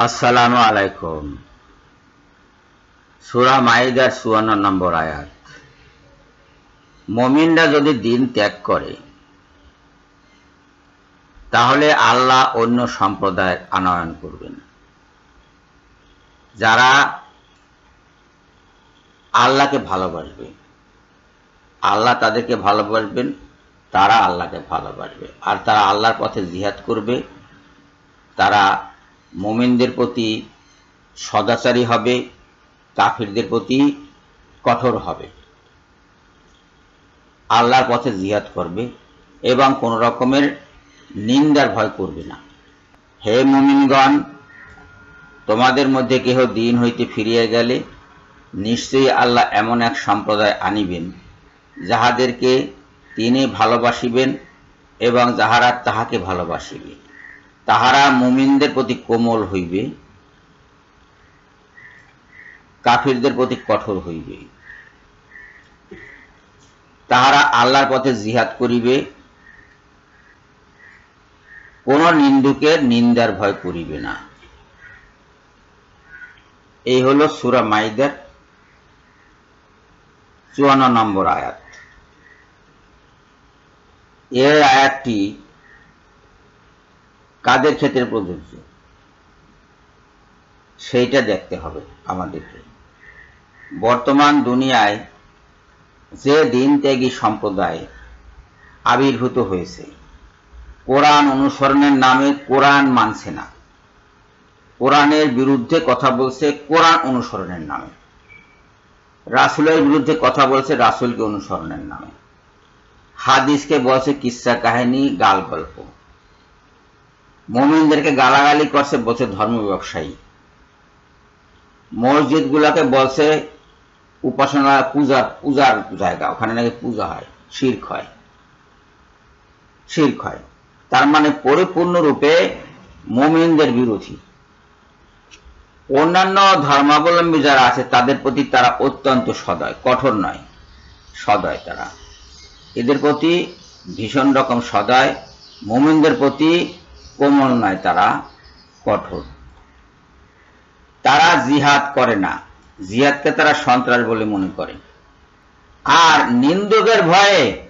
আসসালামু আলাইকুম। সুরা মাইদার চুয়ান্ন নম্বর আয়াত। মমিনরা যদি দিন ত্যাগ করে, তাহলে আল্লাহ অন্য সম্প্রদায় আনয়ন করবেন। যারা আল্লাহকে ভালোবাসবে, আল্লাহ তাদেরকে ভালোবাসবেন, তারা আল্লাহকে ভালোবাসবে। আর তারা আল্লাহর পথে জিহাদ করবে, তারা মোমিনদের প্রতি সদাচারী হবে, কাফিরদের প্রতি কঠোর হবে। আল্লাহর পথে জিহাদ করবে এবং কোন রকমের নিন্দার ভয় করবে না। হে মুমিনগণ, তোমাদের মধ্যে কেহ দিন হইতে ফিরিয়ে গেলে নিশ্চয়ই আল্লাহ এমন এক সম্প্রদায় আনিবেন, যাহাদেরকে তিনি ভালোবাসিবেন এবং যাহারা তাহাকে ভালোবাসিবে। তাহারা মুমিনদের প্রতি কোমল হইবে, কাফিরদের প্রতি কঠোর হইবে। তাহারা আল্লাহর পথে জিহাদ করিবে, কোন নিন্দুকের নিন্দার ভয় করিবে না। এই হল সুরা মাইদার চুয়ান্ন নম্বর আয়াত। এর আয়াতটি কাদের ক্ষেত্রে প্রযোজ্য? সেইটা দেখতে হবে আমাদেরকে বর্তমান দুনিয়ায় যে দিন ত্যাগী সম্প্রদায় আবির্ভূত হয়েছে, কোরআন অনুসরণের নামে কোরআন মানছে না। কোরআনের বিরুদ্ধে কথা বলছে কোরআন অনুসরণের নামে। রাসুলের বিরুদ্ধে কথা বলছে রাসুলকে অনুসরণের নামে। হাদিসকে বলছে কিসা কাহিনী গাল গল্প মোমিনদেরকে গালাগালি করছে বলছে ধর্ম ব্যবসায়ী। মসজিদ গুলাকে বলছে উপাসনা পূজার পূজার জায়গা, ওখানে নাকি পূজা হয়, শির্ক হয়। শির্ক হয়। তার মানে পরিপূর্ণরূপে মোমিনদের বিরোধী। অন্যান্য ধর্মাবলম্বী যারা আছে, তাদের প্রতি তারা অত্যন্ত সদয়, কঠোর নয়, সদয় তারা। এদের প্রতি ভীষণ রকম সদয়, মোমিনদের প্রতি কোমল নয়, তারা কঠোর। তারা জিহাদ করে না। জিহাদকে তারা সন্ত্রাস বলে মনে করে। আর নিন্দুকের ভয়ে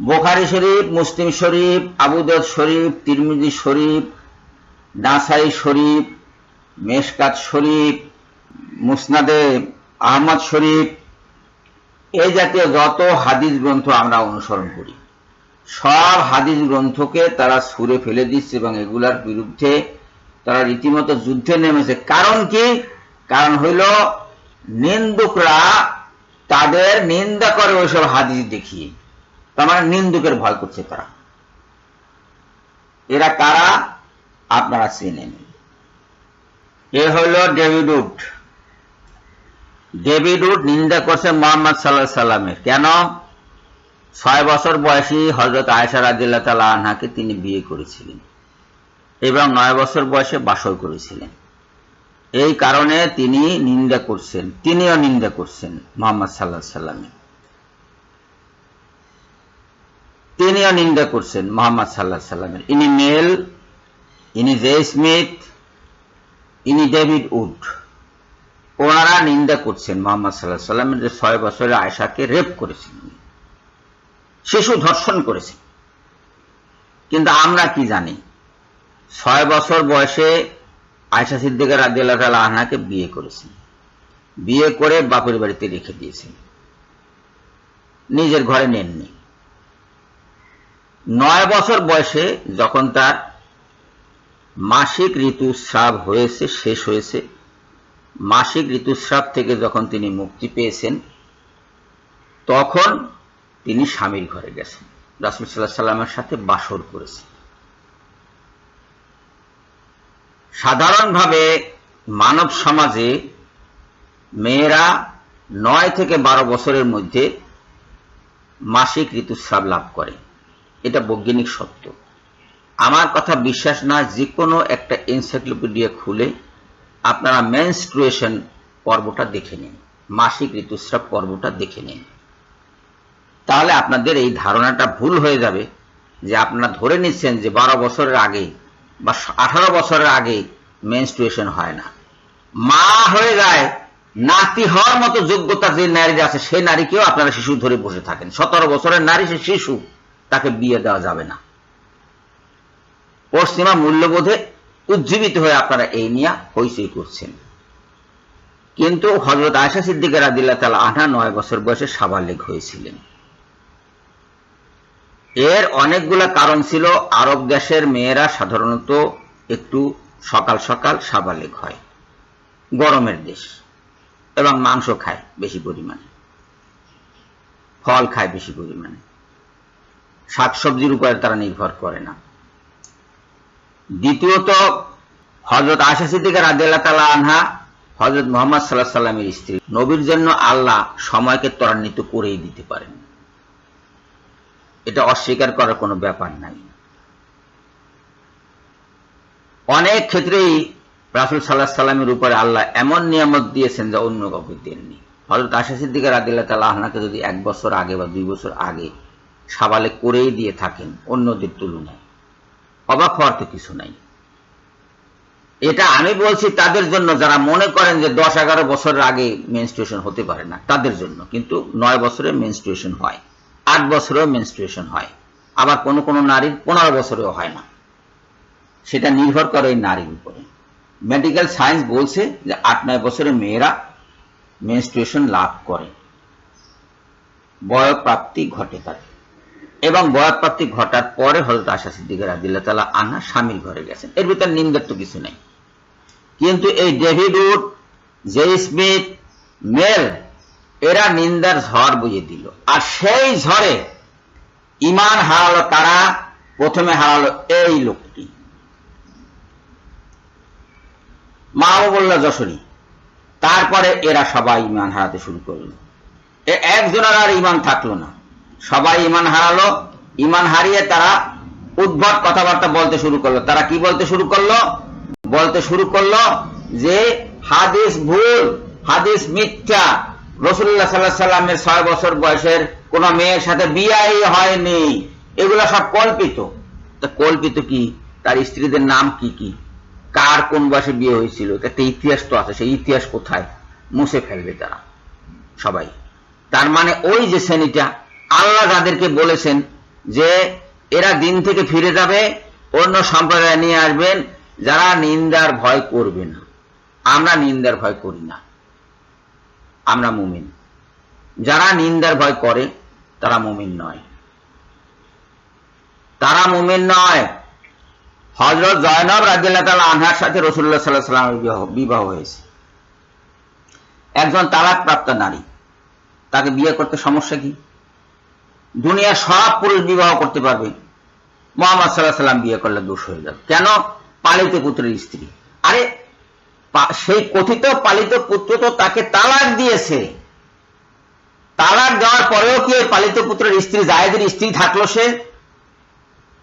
বোখারি শরীফ, মুসলিম শরীফ আবুদদ শরীফ, তিরমিজি শরীফ, নাসাই শরীফ, মেশকাত শরীফ, মুসনাদে আহমদ শরীফ এই জাতীয় যত হাদিস গ্রন্থ আমরা অনুসরণ করি। সব হাদিস গ্রন্থকে তারা সুরে ফেলে দিচ্ছে এবং এগুলার বিরুদ্ধে তারা রীতিমতো যুদ্ধে নেমেছে। কারণ কি? কারণ হইল নিন্দুকরা তাদের নিন্দা করে ওইসব হাদিস দেখিয়ে। তার মানে নিন্দুকের ভয় করছে তারা। এরা কারা? আপনারা চেনেন। এ হইল ডেভিড উড। ডেভিড উড নিন্দা করছে মোহাম্মদ সাল্লাহ সাল্লামের কেন? ছয় বছর বয়সী হজরত আয়সা রাজিল্লা তালা আনহাকে তিনি বিয়ে করেছিলেন এবং নয় বছর বয়সে বাসর করেছিলেন। এই কারণে তিনি নিন্দা করছেন, তিনিও নিন্দা করছেন মোহাম্মদ সাল্লাহ সাল্লামে তিনিও নিন্দা করছেন মোহাম্মদ সাল্লাহ সাল্লামের ইনি মেল, ইনি জে স্মিথ ইনি ডেভিড উড। ওনারা নিন্দা করছেন মোহাম্মদ সাল্লাহ সাল্লামের যে ছয় বছরে আয়সাকে রেপ করেছেন শিশু ধর্ষণ করেছে। কিন্তু আমরা কি জানি? ছয় বছর বয়সে আয়সা সিদ্দিকার রাজিয়াল্লাহ তালা আহনাকে বিয়ে করেছেন বিয়ে করে বাপের বাড়িতে রেখে দিয়েছেন নিজের ঘরে নেননি। নয় বছর বয়সে যখন তার মাসিক ঋতুস্রাব হয়েছে, শেষ হয়েছে, মাসিক ঋতুস্রাব থেকে যখন তিনি মুক্তি পেয়েছেন, তখন তিনি স্বামীর ঘরে গেছেন। রাসুল সাল্লাহ সাল্লামের সাথে বাসর করেছেন। সাধারণভাবে মানব সমাজে মেয়েরা নয় থেকে বারো বছরের মধ্যে মাসিক ঋতুস্রাব লাভ করে। এটা বৈজ্ঞানিক সত্য। আমার কথা বিশ্বাস না যে কোনো একটা এনসাইক্লোপিডিয়া খুলে আপনারা মেনস্ট্রুয়েশন পর্বটা দেখে নিন। মাসিক ঋতুস্রাব পর্বটা দেখে নিন। তাহলে আপনাদের এই ধারণাটা ভুল হয়ে যাবে যে আপনারা ধরে নিচ্ছেন যে বারো বছরের আগে বা আঠারো বছরের আগে মেনস্ট্রুয়েশন হয় না। মা হয়ে যায়, নাতি হওয়ার মতো যোগ্যতা যে নারীর আছে সেই নারীকেও আপনারা শিশু ধরে বসে থাকেন। সতেরো বছরের নারী সে শিশু, তাকে বিয়ে দেওয়া যাবে না। পশ্চিমা মূল্যবোধে উজ্জীবিত হয়ে আপনারা এই নিয়ে হইচই করছেন। কিন্তু হজরত আয়সা সিদ্দিকের আদিল্লা তালা আঠা নয় বছর বয়সে সাবালিক হয়েছিলেন। এর অনেকগুলা কারণ ছিল। আরব দেশের মেয়েরা সাধারণত একটু সকাল সকাল সাবালিক হয়। গরমের দেশ। এবং মাংস খায় বেশি পরিমাণে। ফল খায় বেশি পরিমাণে। শাকসবজির উপরে তারা নির্ভর করে না। দ্বিতীয়ত হজরত আশা সিদ্দিকার আদিল্লা তালা আনহা হজরত মোহাম্মদ সাল্লাহ সাল্লামের স্ত্রী। নবীর জন্য আল্লাহ সময়কে ত্বরান্বিত করেই দিতে পারেন। এটা অস্বীকার করার কোনো ব্যাপার নাই। অনেক ক্ষেত্রেই রাসুল সাল্লাহ সাল্লামের উপরে আল্লাহ এমন নিয়ামত দিয়েছেন যা অন্য কাউকে দেননি। হজরত আশা সিদ্দিকার আদিল্লা তাল্লাহ আহনাকে যদি এক বছর আগে বা দুই বছর আগে সাবালে করেই দিয়ে থাকেন, অন্যদের তুলনায় অবাক হওয়ার তো কিছু নাই। এটা আমি বলছি তাদের জন্য, যারা মনে করেন যে দশ এগারো বছরের আগে মেনস্ট্রুয়েশন হতে পারে না, তাদের জন্য। কিন্তু নয় বছরে মেনস্ট্রুয়েশন হয়। আট বছরেও মেনস্ট্রুয়েশন হয়। আবার কোনো কোনো নারীর পনেরো বছরেও হয় না। সেটা নির্ভর করে এই নারীর উপরে। মেডিকেল সায়েন্স বলছে যে আট নয় বছরে মেয়েরা মেনস্ট্রুয়েশন লাভ করে। বয়প্রাপ্তি ঘটে তাদের এবং বয়প্রাপ্তি ঘটার পরে হজরত আশা সিদ্দিকের আদিল্লা তালা আনা স্বামীর ঘরে গেছেন। এর ভিতর নিন্দার তো কিছু নেই। কিন্তু এই David Wood, J Smith, Mel এরা নিন্দার ঝড় বুঝে দিল। আর সেই ঝড়ে ইমান হারালো তারা, প্রথমে হারালো এই লোকটি। মাহবুল্লাহ যশোরী, তারপরে এরা সবাই ইমান হারাতে শুরু করল। একজনের আর ইমান থাকল না। সবাই ইমান হারালো। ইমান হারিয়ে তারা উদ্ভট কথাবার্তা বলতে শুরু করল। তারা কি বলতে শুরু করল? বলতে শুরু করল যে, হাদিস ভুল, হাদিস মিথ্যা রসুল্লাহ সাল্লাহ সাল্লামের ছয় বছর বয়সের কোন মেয়ের সাথে বিয়াই হয়নি। এগুলো সব কল্পিত। তা কল্পিত কি? তার স্ত্রীদের নাম কি কি? কার কোন বয়সে বিয়ে হয়েছিল? একটা ইতিহাস তো আছে, সেই ইতিহাস কোথায়? মুছে ফেলবে তারা সবাই। তার মানে ওই যে শ্রেণীটা, আল্লাহ তাদেরকে বলেছেন যে এরা দিন থেকে ফিরে যাবে, অন্য সম্প্রদায় নিয়ে আসবেন, যারা নিন্দার ভয় করবে না। আমরা নিন্দার ভয় করি না। আমরা মুমিন। যারা নিন্দার ভয় করে, তারা মুমিন নয়। তারা মুমিন নয়। হজরত জয়নব রাজিল্লাহ তালা আনহার সাথে রসুল্লাহ সাল্লাহ সাল্লামের বিবাহ হয়েছে। একজন তালাক প্রাপ্ত নারী, তাকে বিয়ে করতে সমস্যা কি? দুনিয়ার সব পুরুষ বিবাহ করতে পারবে। মোহাম্মদ সাল্লাহ সাল্লাম বিয়ে করলে দোষ হয়ে যাবে। কেন? পালিত পুত্রের স্ত্রী। আরে সেই কথিত পালিত পুত্র তো তাকে তালাক দিয়েছে। তালাক দেওয়ার পরেও কি ওই পালিত পুত্রের স্ত্রী, জায়েদের স্ত্রী থাকল সে?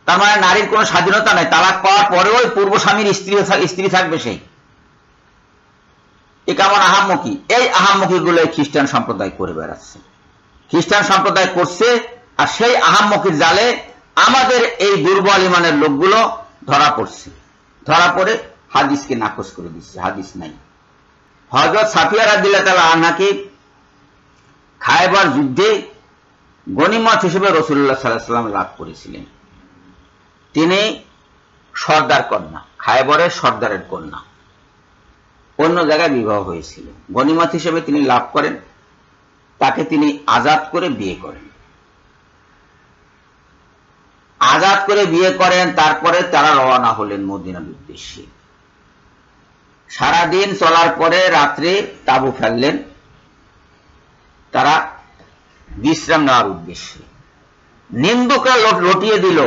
তার মানে নারীর কোনো স্বাধীনতা নাই। তালাক পাওয়ার পরেও ওই পূর্ব স্বামীর স্ত্রী স্ত্রী থাকবে সেই। এ কেমন আহাম্মকি এই আহাম্মকি গুলো খ্রিস্টান সম্প্রদায় করে বেড়াচ্ছে। খ্রিস্টান সম্প্রদায় করছে, আর সেই আহাম্মকির জালে আমাদের এই দুর্বল ইমানের লোকগুলো ধরা পড়ছে। ধরা পড়ে হাদিসকে নাকচ করে দিচ্ছে, হাদিস নাই। হজরত সাফিয়া রাদিল্লা তালা আনহাকে খায়বার যুদ্ধে গনিমত হিসেবে রসুল্লাহ সাল্লাহ সাল্লাম লাভ করেছিলেন। তিনি সর্দার কন্যা, খায়বরের সর্দারের কন্যা। অন্য জায়গায় বিবাহ হয়েছিল। গনিমত হিসেবে তিনি লাভ করেন, তাকে তিনি আজাদ করে বিয়ে করেন। আজাদ করে বিয়ে করেন, তারপরে তারা রওনা হলেন মদিনার উদ্দেশ্যে। সারাদিন চলার পরে রাত্রে তাবু ফেললেন। তারা বিশ্রাম নেওয়ার উদ্দেশ্যে। নিন্দুকরা লটিয়ে দিল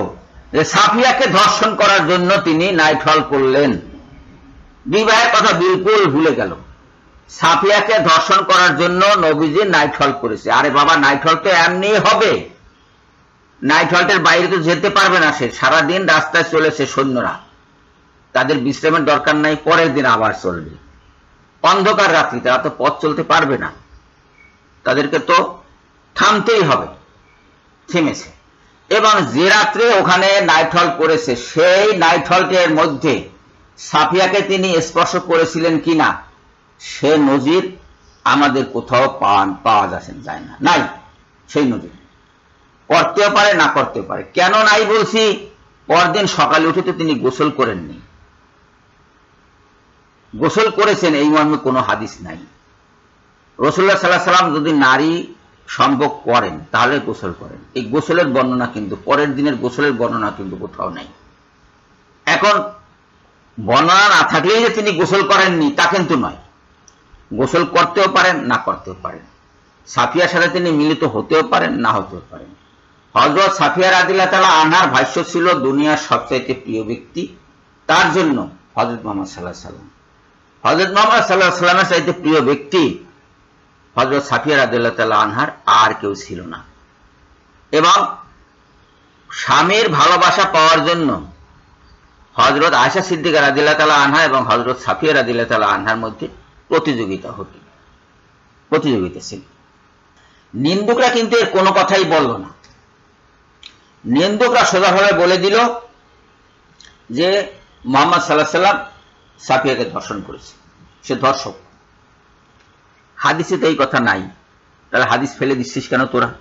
যে সাফিয়াকে ধর্ষণ করার জন্য তিনি নাইট হল করলেন। বিবাহের কথা বিলকুল ভুলে গেল। সাফিয়াকে ধর্ষণ করার জন্য নবীজি নাইট হল করেছে। আরে বাবা, নাইট হল তো এমনি হবে। নাইট হল্টের বাইরে তো যেতে পারবে না সে। সারাদিন রাস্তায় চলেছে সৈন্যরা। তাদের বিশ্রামের দরকার নাই, পরের দিন আবার চলবে। অন্ধকার রাত্রি, তারা তো পথ চলতে পারবে না। তাদেরকে তো থামতেই হবে। থেমেছে। এবং যে রাত্রে ওখানে নাইট হল করেছে সেই নাইট হলটের মধ্যে সাফিয়াকে তিনি স্পর্শ করেছিলেন কিনা, সে নজির আমাদের কোথাও পান, পাওয়া যাচ্ছে যায় না। নাই, সেই নজির। করতেও পারে, না করতেও পারে। কেন নাই বলছি? পরদিন সকালে উঠে তো তিনি গোসল করেননি। গোসল করেছেন, এই মর্মে কোনো হাদিস নাই। রসুল্লাহ সাল্লাহ সাল্লাম যদি নারী সম্ভব করেন, তাহলে গোসল করেন। এই গোসলের বর্ণনা কিন্তু, পরের দিনের গোসলের বর্ণনা কিন্তু কোথাও নাই। এখন বর্ণনা না থাকলেই যে তিনি গোসল করেননি, তা কিন্তু নয়। গোসল করতেও পারেন, না করতেও পারেন। সাফিয়ার সাথে তিনি মিলিত হতেও পারেন, না হতেও পারেন। হজরত সাফিয়া রাদিল্লা তালা আনার ভাষ্য ছিল, দুনিয়ার সবচাইতে প্রিয় ব্যক্তি, তার জন্য হজরত মোহাম্মদ সাল্লাহ সাল্লাম। হজরত মোহাম্মদ সাল্লাহ সাল্লামের চাইতে প্রিয় ব্যক্তি হজরত সাফিয়া রাদিল্লাহ আনহার আর কেউ ছিল না। এবং স্বামীর ভালোবাসা পাওয়ার জন্য হজরত আয়সা সিদ্দিকা রাদিল্লাহ তালা আনহা এবং হজরত সাফিয়া রাদিল্লাহ তালা আনহার মধ্যে প্রতিযোগিতা হতো। প্রতিযোগিতা ছিল। নিন্দুকরা কিন্তু এর কোনো কথাই বলল না। নিন্দুকরা সোজাভাবে বলে দিল যে মোহাম্মদ সাল্লাহ সাল্লাম সাফিয়াকে ধর্ষণ করেছে। সে ধর্ষক। হাদিসে তো এই কথা নাই। তাহলে হাদিস ফেলে দিচ্ছিস কেন তোরা?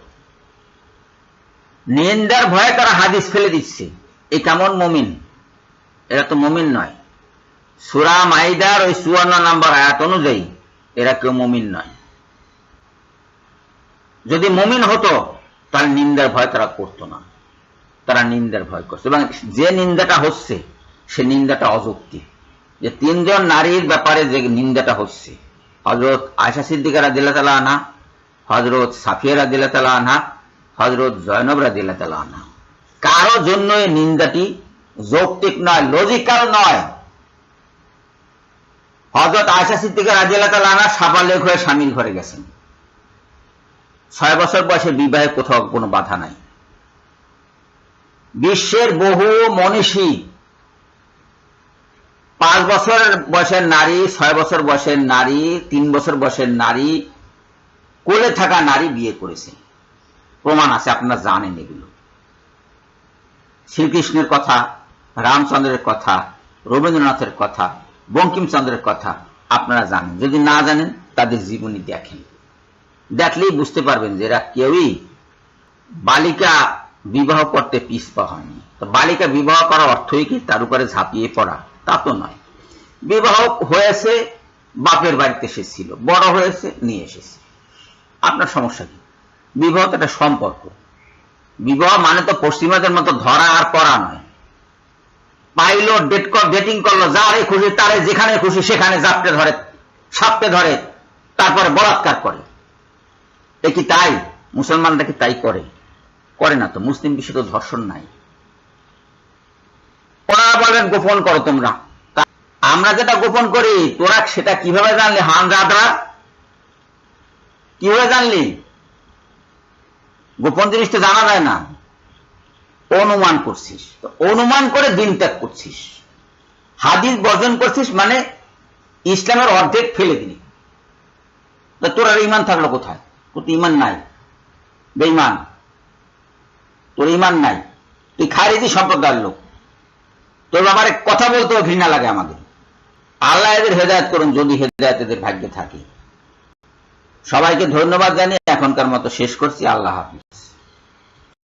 নিন্দার ভয়ে তারা হাদিস ফেলে দিচ্ছে। এই কেমন মমিন? এরা তো মমিন নয়। সুরা মাইদার ওই চুয়ান্ন নাম্বার আয়াত অনুযায়ী এরা কেউ মমিন নয়। যদি মমিন হতো, তাহলে নিন্দার ভয় তারা করতো না। তারা নিন্দার ভয় করছে। এবং যে নিন্দাটা হচ্ছে, সে নিন্দাটা অযুক্তি যে তিনজন নারীর ব্যাপারে যে নিন্দাটা হচ্ছে। হজরত আয়সা সিদ্দিকা রাদিল্লা তালা আনা হজরত সাফিয়া রাদিল্লা তালা আনা হজরত জয়নব রাদিল্লা তালা আনা কারও জন্য এই নিন্দাটি যৌক্তিক নয়, লজিক্যাল নয়। হজরত আয়সা সিদ্দিকা রাদিল্লা তালা আনা সাবালেক হয়ে স্বামীর ঘরে গেছেন। ছয় বছর বয়সে বিবাহে কোথাও কোনো বাধা নাই। বিশ্বের বহু মনীষী পাঁচ বছর বয়সের নারী, ছয় বছর বয়সের নারী, তিন বছর বয়সের নারী, কোলে থাকা নারী বিয়ে করেছে। প্রমাণ আছে, আপনারা জানেন এগুলো। শ্রীকৃষ্ণের কথা, রামচন্দ্রের কথা, রবীন্দ্রনাথের কথা, বঙ্কিমচন্দ্রের কথা আপনারা জানেন। যদি না জানেন, তাদের জীবনী দেখেন। দেখলেই বুঝতে পারবেন যে এরা কেউই বালিকা বিবাহ করতে পিছপা হয়নি। বালিকা বিবাহ করার অর্থই কি? তার উপরে ঝাঁপিয়ে পড়া। তা তো নয়। বিবাহ হয়েছে, বাপের বাড়িতে সে ছিল, বড় হয়েছে, নিয়ে এসেছে। আপনার সমস্যা কি? বিবাহ তো একটা সম্পর্ক। বিবাহ মানে তো পশ্চিমাদের মতো ধরা আর করা নয়। পাইলো, ডেট কর, ডেটিং করল, যারে খুশি, তারে যেখানে খুশি, সেখানে জাপটে ধরে সাপটে ধরে, তারপরে বলাৎকার করে। এ কি তাই? মুসলমানরা কি তাই করে? করে না তো। মুসলিম বিশ্বে তো ধর্ষণ নাই। ওনারা বলবেন গোপন করো তোমরা। আমরা যেটা গোপন করি, তোরা সেটা কীভাবে জানলি, হান রাতরা কীভাবে জানলি? গোপন জিনিসটা জানা যায় না। অনুমান করছিস। অনুমান করে দিন ত্যাগ করছিস। হাদিস বর্জন করছিস মানে ইসলামের অর্ধেক ফেলে দিলি। তোর আর ইমান থাকল কোথায়? তোর ইমান নাই। বেইমান তোর ইমান নাই। তুই খারিজি সম্প্রদায়ের লোক। তোর ব্যাপারে কথা বলতেও ঘৃণা লাগে আমাদের। আল্লাহ এদের হেদায়ত করুন, যদি হেদায়ত এদের ভাগ্যে থাকে। সবাইকে ধন্যবাদ জানিয়ে এখনকার মতো শেষ করছি। আল্লাহ হাফিজ।